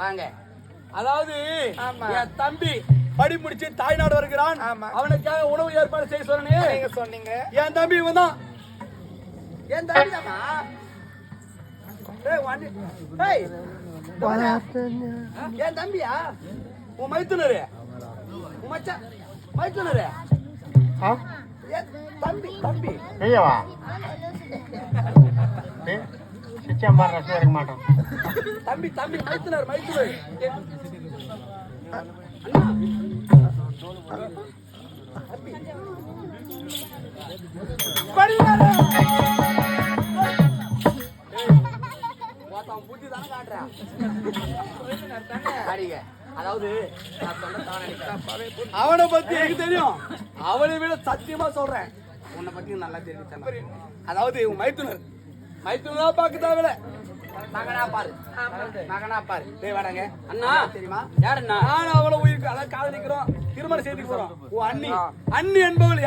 வாங்க. அதாவது. என் தம்பி படி முடிச்சு தாய்நாடு வருகிறான். அவனுக்காக உணவு ஏற்பாடு செய்ய சொன்னே நீங்க சொன்னீங்க. என் தம்பி இவன் தான். என் வண்டி ஏய். என் தம்பியா? உன் மைத்துனரு. உன் மச்சான். மைத்துனரு. என் தம்பி தம்பி. ஐயவா சிச்சா மாதிரி ரசம் இருக்க மாட்டோம். தம்பி தம்பி மைத்துனர் மைத்துனர். படிவாரே ஒருத்தன் புத்தி தானே காட்டுறான் அடிங்க அதாவது நான் சொல்ல தான் நினைக்கிறேன் அவனை பத்தி எனக்கு தெரியும். அவனை விட சத்தியமா சொல்றேன். உன்னை பத்தி நல்லா தெரிவிச்சேன் அதாவது மைத்துனர். மைத்துனரா பார்க்க தேவையில்ல. மகனா பாரு. மகனா பாரு. டேய் வாடாங்க அண்ணா. தெரியுமா? யாருண்ணா நான் அவளை உயிருக்கு. அதான் காதலிக்கிறோம். திருமணம் செய்து போறோம். உன் அண்ணி. அண்ணி என்பவள்